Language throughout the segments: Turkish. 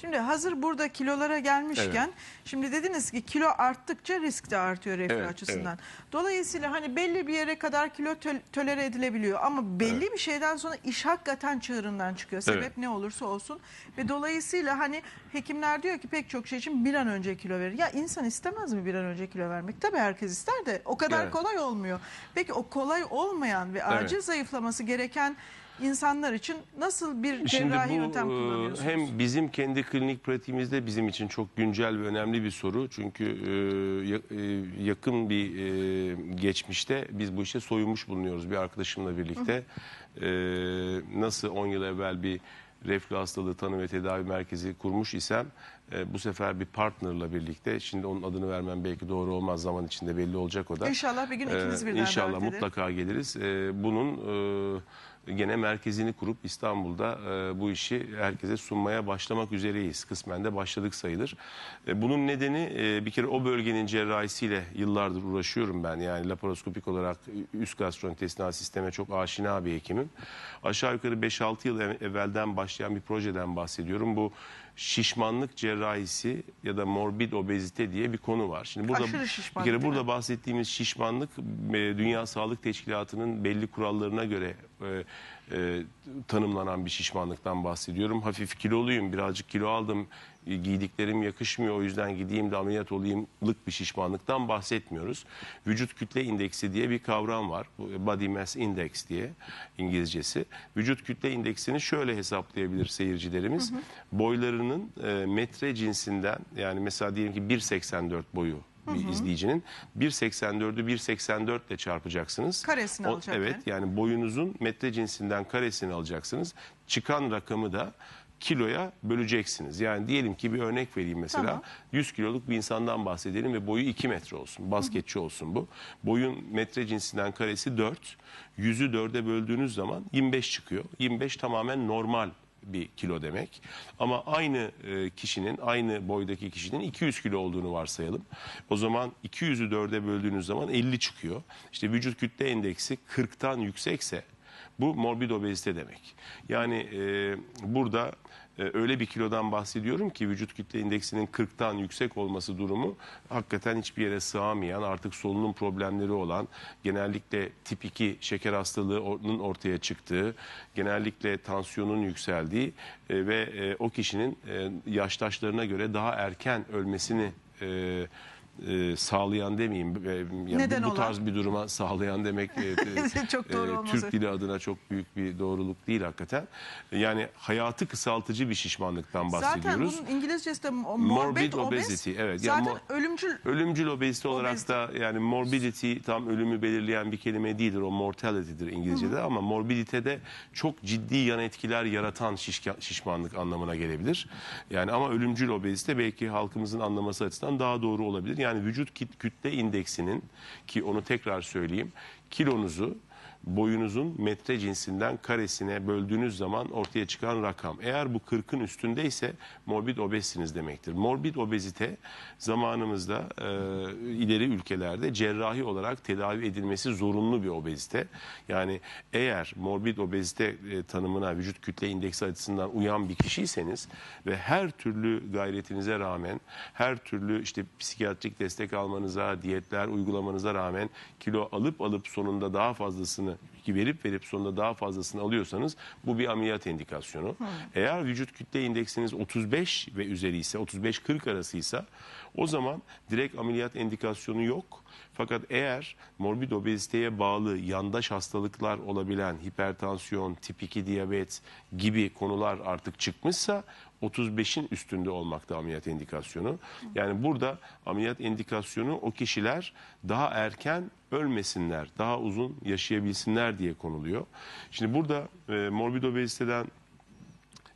Şimdi hazır burada kilolara gelmişken şimdi dediniz ki kilo arttıkça risk de artıyor reflü Evet, açısından. Dolayısıyla hani belli bir yere kadar kilo tö- tolere edilebiliyor ama belli bir şeyden sonra iş hakikaten çığırından çıkıyor. Sebep Evet. ne olursa olsun ve dolayısıyla hani hekimler diyor ki pek çok şey için bir an önce kilo verir. Ya insan istemez mi bir an önce kilo vermek? Tabii herkes ister de o kadar Evet. kolay olmuyor. Peki o kolay olmayan ve acil Evet. zayıflaması gereken insanlar için nasıl bir Şimdi cerrahi bu yöntem e, kullanıyorsunuz? hem bizim kendi klinik pratiğimizde bizim için çok güncel ve önemli bir soru. Çünkü e, e, yakın bir e, geçmişte biz bu işe soyunmuş bulunuyoruz bir arkadaşımla birlikte. E, nasıl 10 yıl evvel bir reflü hastalığı tanı ve tedavi merkezi kurmuş isem e, bu sefer bir partnerla birlikte şimdi onun adını vermem belki doğru olmaz zaman içinde belli olacak o da. İnşallah bir gün ikiniz Ee, birden İnşallah mutlaka geliriz. Ee, bunun e, gene merkezini kurup İstanbul'da e, bu işi herkese sunmaya başlamak üzereyiz. Kısmen de başladık sayılır. E, bunun nedeni e, bir kere o bölgenin cerrahisiyle yıllardır uğraşıyorum ben. Yani laparoskopik olarak üst gastrointestinal sisteme çok aşina bir hekimim. Aşağı yukarı 5-6 yıl ev- evvelden başlayan bir projeden bahsediyorum. Bu şişmanlık cerrahisi ya da morbid obezite diye bir konu var. Şimdi burada bir kere burada bahsettiğimiz şişmanlık e, Dünya Sağlık Teşkilatı'nın belli kurallarına göre e, e, tanımlanan bir şişmanlıktan bahsediyorum. Hafif kiloluyum, birazcık kilo aldım, e, giydiklerim yakışmıyor o yüzden gideyim de ameliyat olayımlık bir şişmanlıktan bahsetmiyoruz. Vücut kütle indeksi diye bir kavram var. Bu Body Mass Index diye İngilizcesi. Vücut kütle indeksini şöyle hesaplayabilir seyircilerimiz. Boylarının e, metre cinsinden yani mesela diyelim ki 1.84 boyu bir izleyicinin 1.84'ü 1.84 ile çarpacaksınız. Karesini alacak Evet yani. yani boyunuzun metre cinsinden karesini alacaksınız. Çıkan rakamı da kiloya böleceksiniz. Yani diyelim ki bir örnek vereyim mesela. Tamam. 100 kiloluk bir insandan bahsedelim ve boyu 2 metre olsun. Basketçi olsun bu. Boyun metre cinsinden karesi 4. 100'ü 4'e böldüğünüz zaman 25 çıkıyor. 25 tamamen normal bir kilo demek. Ama aynı e, kişinin, aynı boydaki kişinin 200 kilo olduğunu varsayalım. O zaman 200'ü 4'e böldüğünüz zaman 50 çıkıyor. İşte vücut kütle endeksi 40'tan yüksekse bu morbid obezite demek. Yani e, burada e, öyle bir kilodan bahsediyorum ki vücut kütle indeksinin 40'tan yüksek olması durumu hakikaten hiçbir yere sığamayan, artık solunum problemleri olan, genellikle tip 2 şeker hastalığının ortaya çıktığı, genellikle tansiyonun yükseldiği e, ve e, o kişinin e, yaştaşlarına göre daha erken ölmesini e, e, sağlayan demeyeyim. e, yani Neden bu, bu olan? tarz bir duruma sağlayan demek e, e, Çok doğru e, olması. Türk dili adına çok büyük bir doğruluk değil hakikaten. Yani hayatı kısaltıcı bir şişmanlıktan Zaten bahsediyoruz. bunun İngilizcesi de mo- Morbid morbid, obesity, obez. evet. Zaten Yani ölümcül Ölümcül obezite olarak da yani morbidity tam ölümü belirleyen bir kelime değildir. O mortality'dir İngilizce'de ama morbiditede çok ciddi yan etkiler yaratan şişka- şişmanlık anlamına gelebilir. Yani ama ölümcül obezite belki halkımızın anlaması açısından daha doğru olabilir. Yani vücut kit- kütle indeksinin ki onu tekrar söyleyeyim kilonuzu boyunuzun metre cinsinden karesine böldüğünüz zaman ortaya çıkan rakam. Eğer bu 40'ın üstündeyse morbid obezsiniz demektir. Morbid obezite zamanımızda e, ileri ülkelerde cerrahi olarak tedavi edilmesi zorunlu bir obezite. Yani eğer morbid obezite e, tanımına vücut kütle indeksi açısından uyan bir kişiyseniz ve her türlü gayretinize rağmen her türlü işte psikiyatrik destek almanıza, diyetler uygulamanıza rağmen kilo alıp alıp sonunda daha fazlasını ki verip verip sonunda daha fazlasını alıyorsanız bu bir ameliyat indikasyonu. Eğer vücut kütle indeksiniz 35 ve üzeri ise 35-40 arasıysa o zaman direkt ameliyat indikasyonu yok. Fakat eğer morbid obeziteye bağlı yandaş hastalıklar olabilen hipertansiyon, tip 2 diyabet gibi konular artık çıkmışsa 35'in üstünde olmakta ameliyat indikasyonu. Yani burada ameliyat indikasyonu o kişiler daha erken ölmesinler, daha uzun yaşayabilsinler diye konuluyor. Şimdi burada e, morbid obeziteden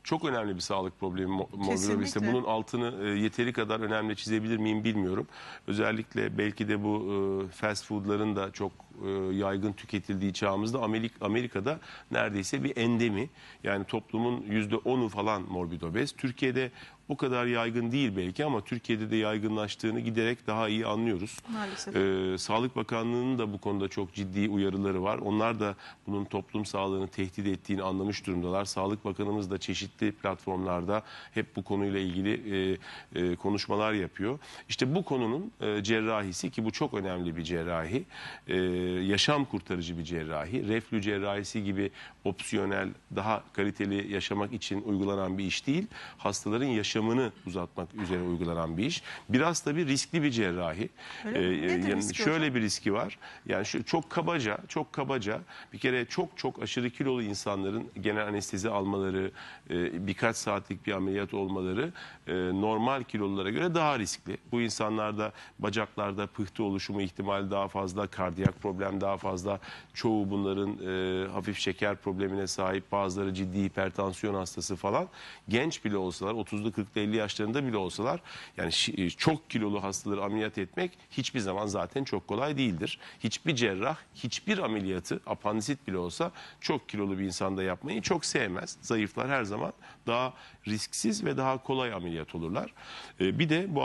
çok önemli bir sağlık problemi mo- morbid obezite. Bunun altını e, yeteri kadar önemli çizebilir miyim bilmiyorum. Özellikle belki de bu e, fast food'ların da çok e, yaygın tüketildiği çağımızda Amerik, Amerika'da neredeyse bir endemi. Yani toplumun yüzde onu falan morbid obez. Türkiye'de o kadar yaygın değil belki ama Türkiye'de de yaygınlaştığını giderek daha iyi anlıyoruz. Maalesef. Ee, Sağlık Bakanlığı'nın da bu konuda çok ciddi uyarıları var. Onlar da bunun toplum sağlığını tehdit ettiğini anlamış durumdalar. Sağlık Bakanımız da çeşitli platformlarda hep bu konuyla ilgili e, e, konuşmalar yapıyor. İşte bu konunun e, cerrahisi ki bu çok önemli bir cerrahi, e, yaşam kurtarıcı bir cerrahi, reflü cerrahisi gibi opsiyonel, daha kaliteli yaşamak için uygulanan bir iş değil. Hastaların yaşamını uzatmak üzere uygulanan bir iş. Biraz tabii riskli bir cerrahi. Öyle mi? Ee, Nedir yani riski şöyle hocam? bir riski var. Yani şu çok kabaca, çok kabaca bir kere çok çok aşırı kilolu insanların genel anestezi almaları, e, birkaç saatlik bir ameliyat olmaları e, normal kilolulara göre daha riskli. Bu insanlarda bacaklarda pıhtı oluşumu ihtimali daha fazla, kardiyak problem daha fazla. Çoğu bunların e, hafif şeker problemine sahip, bazıları ciddi hipertansiyon hastası falan. Genç bile olsalar, 30'lu 40'lı 50 yaşlarında bile olsalar yani e, çok kilolu hastaları ameliyat etmek hiçbir zaman zaten çok kolay değildir. Hiçbir cerrah hiçbir ameliyatı apandisit bile olsa çok kilolu bir insanda yapmayı çok sevmez. Zayıflar her zaman daha risksiz ve daha kolay ameliyat olurlar. E, bir de bu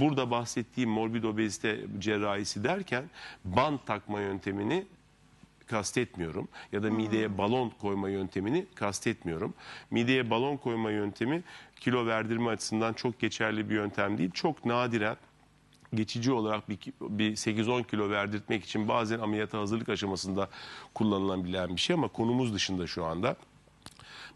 burada bahsettiğim morbid obezite cerrahisi derken band takma yöntemini kastetmiyorum ya da mideye balon koyma yöntemini kastetmiyorum. Mideye balon koyma yöntemi kilo verdirme açısından çok geçerli bir yöntem değil. Çok nadiren geçici olarak bir, bir 8-10 kilo verdirtmek için bazen ameliyata hazırlık aşamasında kullanılabilen bir şey ama konumuz dışında şu anda.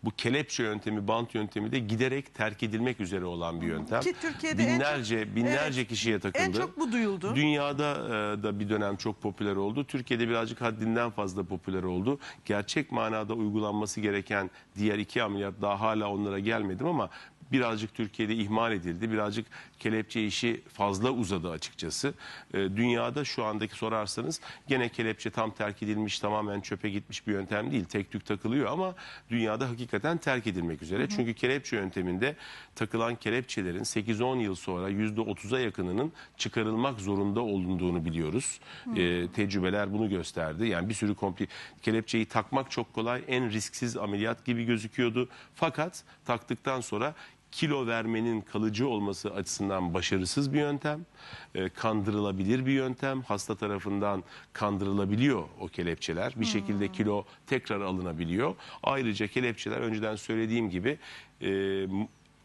Bu kelepçe yöntemi, bant yöntemi de giderek terk edilmek üzere olan bir yöntem. Ki Türkiye'de en binlerce çok- binlerce Evet, kişiye takıldı. en çok bu duyuldu. Dünyada e, da bir dönem çok popüler oldu. Türkiye'de birazcık haddinden fazla popüler oldu. Gerçek manada uygulanması gereken diğer iki ameliyat daha hala onlara gelmedim ama birazcık Türkiye'de ihmal edildi. Birazcık kelepçe işi fazla uzadı açıkçası. E, dünyada şu andaki sorarsanız gene kelepçe tam terk edilmiş, tamamen çöpe gitmiş bir yöntem değil. Tek tük takılıyor ama dünyada hakikaten terk edilmek üzere. Çünkü kelepçe yönteminde takılan kelepçelerin 8-10 yıl sonra %30'a yakınının çıkarılmak zorunda olunduğunu biliyoruz. E, tecrübeler bunu gösterdi. Yani bir sürü kompli kelepçeyi takmak çok kolay, en risksiz ameliyat gibi gözüküyordu. Fakat taktıktan sonra kilo vermenin kalıcı olması açısından başarısız bir yöntem. E, kandırılabilir bir yöntem. Hasta tarafından kandırılabiliyor o kelepçeler. Bir şekilde kilo tekrar alınabiliyor. Ayrıca kelepçeler önceden söylediğim gibi e,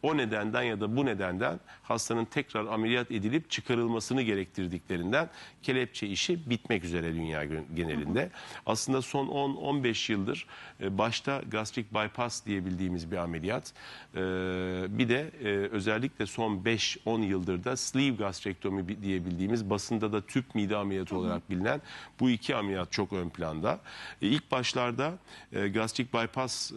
o nedenden ya da bu nedenden hastanın tekrar ameliyat edilip çıkarılmasını gerektirdiklerinden kelepçe işi bitmek üzere dünya genelinde. Aslında son 10-15 yıldır e, başta gastrik bypass diye bildiğimiz bir ameliyat. e, Bir de e, özellikle son 5-10 yıldır da sleeve gastrektomi bi- diye bildiğimiz basında da tüp mide ameliyatı olarak bilinen bu iki ameliyat çok ön planda. İlk başlarda gastrik bypass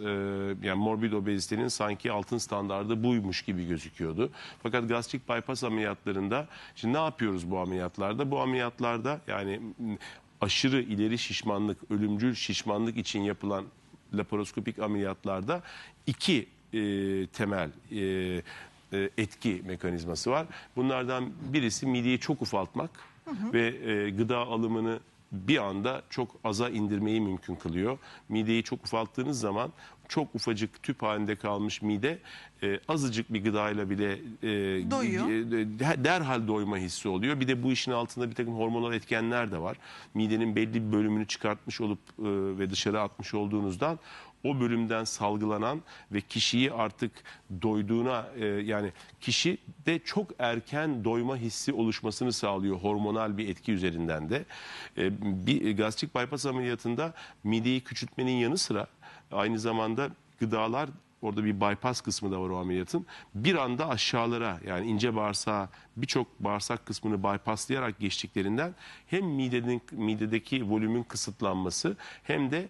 yani morbid obezitenin sanki altın standardı buymuş gibi gözüküyordu. Fakat gastrik bypass ameliyatlarında şimdi ne yapıyoruz bu ameliyatlarda? Bu ameliyatlarda yani aşırı ileri şişmanlık, ölümcül şişmanlık için yapılan laparoskopik ameliyatlarda iki e, temel e, e, etki mekanizması var. Bunlardan birisi mideyi çok ufaltmak ve e, gıda alımını bir anda çok aza indirmeyi mümkün kılıyor. Mideyi çok ufalttığınız zaman çok ufacık tüp halinde kalmış mide e, azıcık bir gıdayla bile e, Doyuyor. e, derhal doyma hissi oluyor. Bir de bu işin altında bir takım hormonal etkenler de var. Midenin belli bir bölümünü çıkartmış olup e, ve dışarı atmış olduğunuzdan o bölümden salgılanan ve kişiyi artık doyduğuna e, yani kişi de çok erken doyma hissi oluşmasını sağlıyor hormonal bir etki üzerinden de. E, bir gastrik bypass ameliyatında mideyi küçültmenin yanı sıra aynı zamanda gıdalar orada bir bypass kısmı da var o ameliyatın. Bir anda aşağılara yani ince bağırsağa birçok bağırsak kısmını bypasslayarak geçtiklerinden hem midenin midedeki volümün kısıtlanması hem de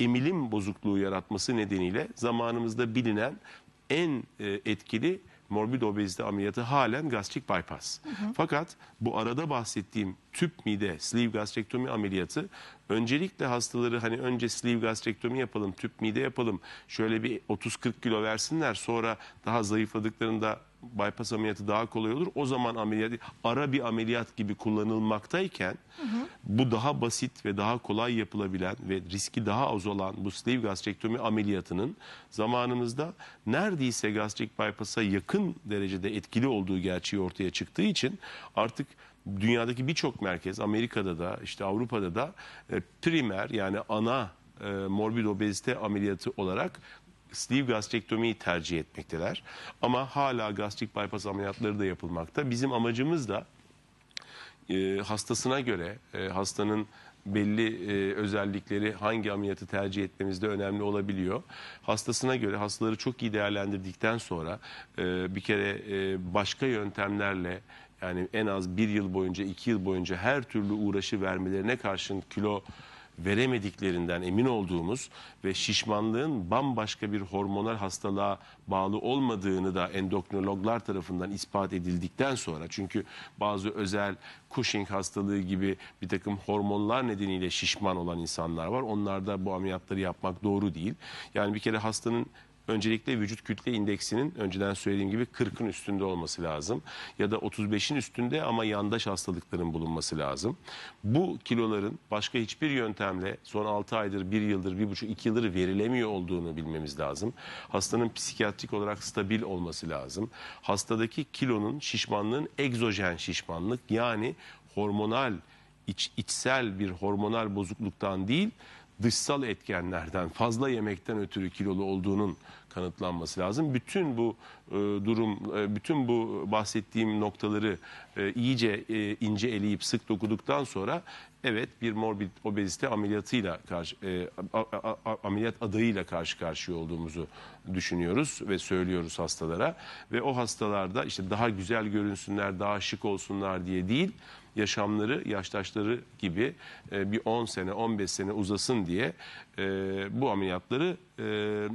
emilim bozukluğu yaratması nedeniyle zamanımızda bilinen en e, etkili morbid obezite ameliyatı halen gastrik bypass. Fakat bu arada bahsettiğim tüp mide sleeve gastrektomi ameliyatı öncelikle hastaları hani önce sleeve gastrektomi yapalım, tüp mide yapalım. Şöyle bir 30-40 kilo versinler. Sonra daha zayıfladıklarında bypass ameliyatı daha kolay olur. O zaman ameliyat ara bir ameliyat gibi kullanılmaktayken bu daha basit ve daha kolay yapılabilen ve riski daha az olan bu sleeve gastrektomi ameliyatının zamanımızda neredeyse gastrik bypass'a yakın derecede etkili olduğu gerçeği ortaya çıktığı için artık dünyadaki birçok merkez Amerika'da da işte Avrupa'da da e, primer yani ana e, morbid obezite ameliyatı olarak sleeve gastrektomiyi tercih etmekteler. Ama hala gastrik bypass ameliyatları da yapılmakta. Bizim amacımız da e, hastasına göre e, hastanın belli e, özellikleri hangi ameliyatı tercih etmemizde önemli olabiliyor. Hastasına göre hastaları çok iyi değerlendirdikten sonra e, bir kere e, başka yöntemlerle yani en az bir yıl boyunca iki yıl boyunca her türlü uğraşı vermelerine karşın kilo veremediklerinden emin olduğumuz ve şişmanlığın bambaşka bir hormonal hastalığa bağlı olmadığını da endokrinologlar tarafından ispat edildikten sonra çünkü bazı özel Cushing hastalığı gibi bir takım hormonlar nedeniyle şişman olan insanlar var. Onlarda bu ameliyatları yapmak doğru değil. Yani bir kere hastanın öncelikle vücut kütle indeksinin önceden söylediğim gibi 40'ın üstünde olması lazım. Ya da 35'in üstünde ama yandaş hastalıkların bulunması lazım. Bu kiloların başka hiçbir yöntemle son 6 aydır, 1 yıldır, 1,5, 2 yıldır verilemiyor olduğunu bilmemiz lazım. Hastanın psikiyatrik olarak stabil olması lazım. Hastadaki kilonun, şişmanlığın egzojen şişmanlık yani hormonal, iç, içsel bir hormonal bozukluktan değil, dışsal etkenlerden fazla yemekten ötürü kilolu olduğunun kanıtlanması lazım. Bütün bu e, durum, e, bütün bu bahsettiğim noktaları e, iyice e, ince eleyip sık dokuduktan sonra evet bir morbid obezite ameliyatıyla karşı e, a- a- a- ameliyat adayıyla karşı karşıya olduğumuzu düşünüyoruz ve söylüyoruz hastalara ve o hastalarda işte daha güzel görünsünler, daha şık olsunlar diye değil yaşamları yaştaşları gibi e, bir 10 sene 15 sene uzasın diye e, bu ameliyatları e,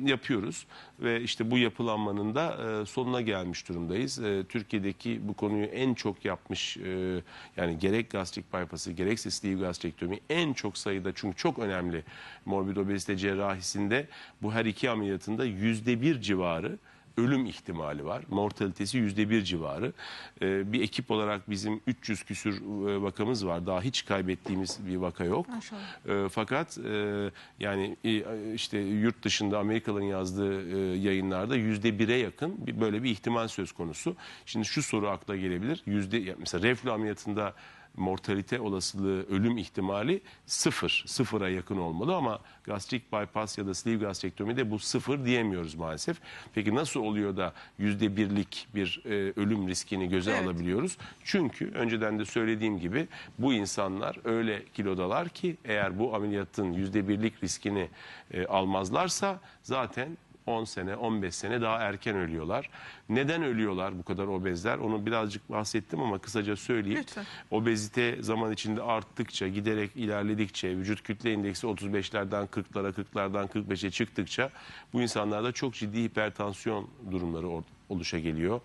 yapıyoruz ve işte bu yapılanmanın da e, sonuna gelmiş durumdayız. E, Türkiye'deki bu konuyu en çok yapmış e, yani gerek gastrik bypass'ı gerekse sleeve gastrektomi en çok sayıda çünkü çok önemli morbid obezite cerrahisinde bu her iki ameliyatında yüzde bir civarı ölüm ihtimali var. Mortalitesi yüzde bir civarı. Ee, bir ekip olarak bizim 300 küsür e, vakamız var. Daha hiç kaybettiğimiz bir vaka yok. Maşallah. Ee, fakat e, yani e, işte yurt dışında Amerikalıların yazdığı e, yayınlarda yüzde bire yakın bir, böyle bir ihtimal söz konusu. Şimdi şu soru akla gelebilir. Yüzde mesela reflü ameliyatında mortalite olasılığı, ölüm ihtimali sıfır, sıfıra yakın olmalı ama gastrik bypass ya da sleeve gastrektomide bu sıfır diyemiyoruz maalesef. Peki nasıl oluyor da yüzde birlik bir e, ölüm riskini göze Evet. alabiliyoruz? Çünkü önceden de söylediğim gibi bu insanlar öyle kilodalar ki eğer bu ameliyatın yüzde birlik riskini e, almazlarsa zaten 10 sene, 15 sene daha erken ölüyorlar. Neden ölüyorlar bu kadar obezler? Onu birazcık bahsettim ama kısaca söyleyeyim. Lütfen. Obezite zaman içinde arttıkça, giderek ilerledikçe, vücut kütle indeksi 35'lerden 40'lara, 40'lardan 45'e çıktıkça bu insanlarda çok ciddi hipertansiyon durumları oluşa geliyor.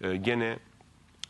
Ee, gene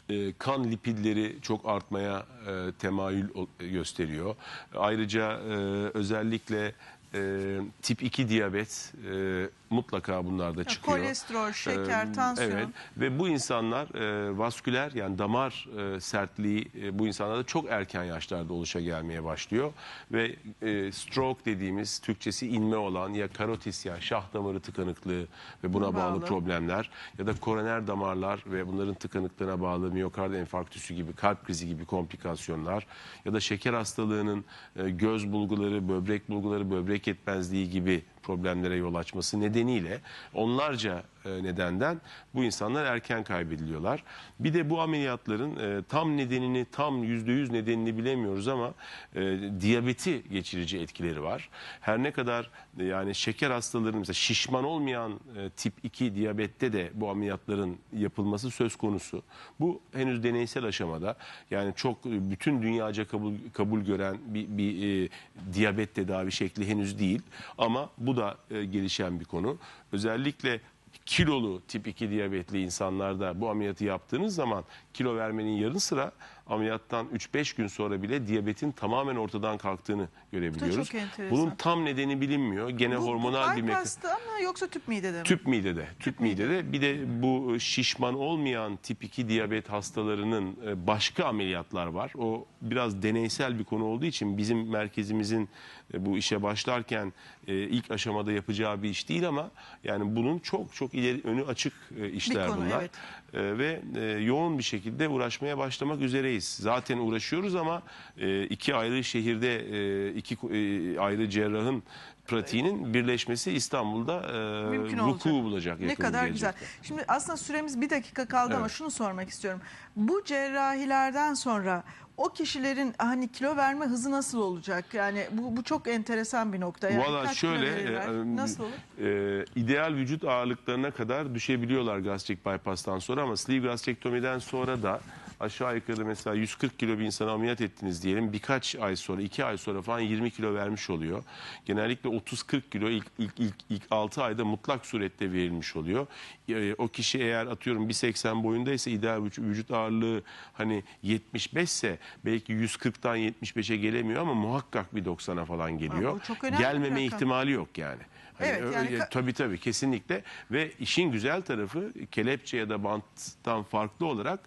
e, kan lipidleri çok artmaya e, temayül gösteriyor. Ayrıca e, özellikle e, tip 2 diyabet e, mutlaka bunlarda çıkıyor. kolesterol, şeker, Ee, tansiyon. Evet ve bu insanlar e, vasküler yani damar e, sertliği e, bu insanlarda çok erken yaşlarda oluşa gelmeye başlıyor. Ve e, stroke dediğimiz Türkçesi inme olan ya karotis yani şah damarı tıkanıklığı ve buna bağlı, Bağlı. problemler ya da koroner damarlar ve bunların tıkanıklığına bağlı miyokard enfarktüsü gibi kalp krizi gibi komplikasyonlar ya da şeker hastalığının e, göz bulguları, böbrek bulguları, böbrek yetmezliği gibi problemlere yol açması nedeniyle onlarca e, nedenden bu insanlar erken kaybediliyorlar. Bir de bu ameliyatların e, tam nedenini, tam yüzde yüz nedenini bilemiyoruz ama e, diyabeti geçirici etkileri var. Her ne kadar yani şeker hastalarının mesela şişman olmayan tip 2 diyabette de bu ameliyatların yapılması söz konusu. Bu henüz deneysel aşamada yani çok bütün dünyaca kabul kabul gören bir, bir e, diyabet tedavi şekli henüz değil ama bu da e, gelişen bir konu. Özellikle kilolu tip 2 diyabetli insanlarda bu ameliyatı yaptığınız zaman kilo vermenin yanı sıra ameliyattan 3-5 gün sonra bile diyabetin tamamen ortadan kalktığını görebiliyoruz. çok enteresan. Bunun tam nedeni bilinmiyor. Gene Bu, hormonal bu bir mekanizma. ama yoksa tüp midede mi? Tüp midede, tüp midede. midede. Bir de bu şişman olmayan tip 2 diyabet hastalarının e, başka ameliyatlar var. O biraz deneysel bir konu olduğu için bizim merkezimizin e, bu işe başlarken e, ilk aşamada yapacağı bir iş değil ama yani bunun çok çok ileri önü açık e, işler konu, bunlar. evet. E, ve e, yoğun bir şekilde uğraşmaya başlamak üzereyiz. Zaten uğraşıyoruz ama e, iki ayrı şehirde e, iki e, ayrı cerrahın pratiğinin birleşmesi İstanbul'da e, Mümkün vuku olacak. bulacak. Ne kadar gelecekte. güzel. Şimdi aslında süremiz bir dakika kaldı ama Evet. şunu sormak istiyorum. Bu cerrahilerden sonra o kişilerin hani kilo verme hızı nasıl olacak? Yani bu, bu çok enteresan bir nokta. Yani Valla kaç kilo şöyle verirler? e, nasıl olur? e, ideal vücut ağırlıklarına kadar düşebiliyorlar gastrik bypass'tan sonra ama sleeve gastrektomiden sonra da aşağı yukarı mesela 140 kilo bir insanı ameliyat ettiniz diyelim birkaç ay sonra 2 ay sonra falan 20 kilo vermiş oluyor. Genellikle 30-40 kilo ilk, ilk, ilk, ilk 6 ayda mutlak surette verilmiş oluyor. E, o kişi eğer atıyorum 1.80 boyundaysa ideal vücut, ağırlığı hani 75 ise belki 140'tan 75'e gelemiyor ama muhakkak bir 90'a falan geliyor. bir Gelmeme ihtimali yok yani. Hani Evet, yani öyle- tabii tabii kesinlikle ve işin güzel tarafı kelepçe ya da banttan farklı olarak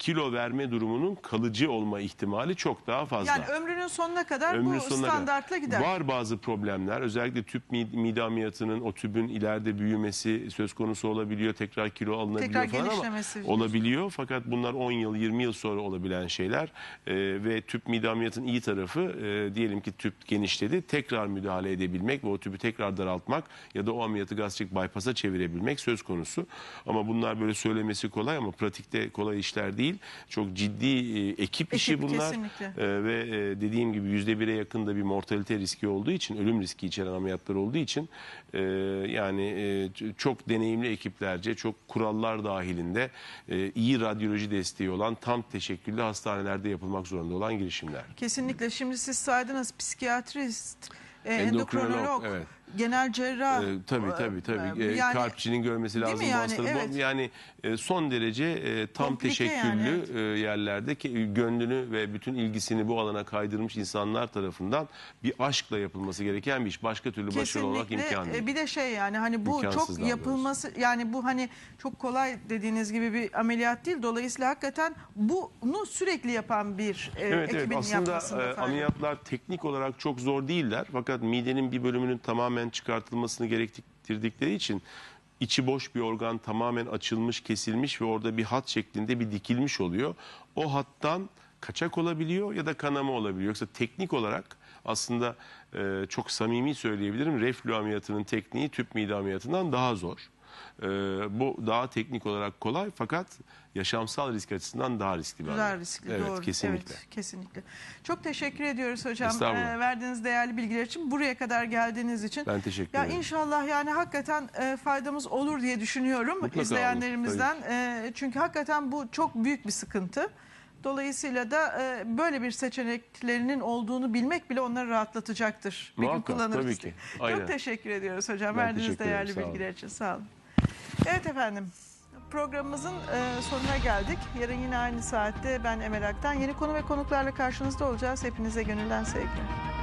kilo verme durumunun kalıcı olma ihtimali çok daha fazla. Yani ömrünün sonuna kadar Ömrün bu sonuna kadar. standartla gider. Var bazı problemler. Özellikle tüp mide, mide ameliyatının o tübün ileride büyümesi söz konusu olabiliyor. Tekrar kilo alınabiliyor Tekrar falan ama genişlemesi olabiliyor. Fakat bunlar 10 yıl 20 yıl sonra olabilen şeyler. Ee, ve tüp mide ameliyatının iyi tarafı e, diyelim ki tüp genişledi. Tekrar müdahale edebilmek ve o tübü tekrar daraltmak ya da o ameliyatı gastrik bypass'a çevirebilmek söz konusu. Ama bunlar böyle söylemesi kolay ama pratikte kolay işler değil. Çok ciddi e, ekip işi Ekip, bunlar. kesinlikle. Ee, ve e, dediğim gibi yüzde bire yakında bir mortalite riski olduğu için, ölüm riski içeren ameliyatlar olduğu için e, yani e, çok deneyimli ekiplerce, çok kurallar dahilinde e, iyi radyoloji desteği olan tam teşekküllü hastanelerde yapılmak zorunda olan girişimler. Kesinlikle. Şimdi siz saydınız psikiyatrist, e, Endokrinolog, endokrinolog, evet. Genel cerrah. Ee, tabii tabii tabii. e, Ee, yani Kalpçinin görmesi lazım yani? hastalığı. Evet. Yani e, son derece e, tam Komplike teşekküllü yani, evet. e, yerlerde ki, gönlünü ve bütün ilgisini bu alana kaydırmış insanlar tarafından bir aşkla yapılması gereken bir iş. Başka türlü başarılı olmak Kesinlikle. imkan E, değil. Bir de şey yani hani bu İmkansız çok yapılması yani bu hani çok kolay dediğiniz gibi bir ameliyat değil. Dolayısıyla hakikaten bunu sürekli yapan bir e, Evet evet ekibin aslında yapmasında e, var. ameliyatlar teknik olarak çok zor değiller. Fakat midenin bir bölümünün tamamen çıkartılmasını gerektirdikleri için içi boş bir organ tamamen açılmış, kesilmiş ve orada bir hat şeklinde bir dikilmiş oluyor. O hattan kaçak olabiliyor ya da kanama olabiliyor. Yoksa teknik olarak aslında e, çok samimi söyleyebilirim. Reflü ameliyatının tekniği tüp mide ameliyatından daha zor. E, bu daha teknik olarak kolay fakat yaşamsal risk açısından daha riskli ameliyat. riskli evet, doğru. kesinlikle. Evet, kesinlikle. Çok teşekkür ediyoruz hocam. Ee, verdiğiniz değerli bilgiler için buraya kadar geldiğiniz için. Ben teşekkür Ya ederim. inşallah yani hakikaten e, faydamız olur diye düşünüyorum Mutlaka izleyenlerimizden. E, çünkü hakikaten bu çok büyük bir sıkıntı. Dolayısıyla da e, böyle bir seçeneklerinin olduğunu bilmek bile onları rahatlatacaktır. Bir gün Muhakkak, kullanırız tabii ki. Aynen. Çok teşekkür ediyoruz hocam Ben verdiğiniz değerli bilgiler için. Sağ olun. Evet efendim. Programımızın e, sonuna geldik. Yarın yine aynı saatte ben Emel Aktan. Yeni konu ve konuklarla karşınızda olacağız. Hepinize gönülden sevgiler.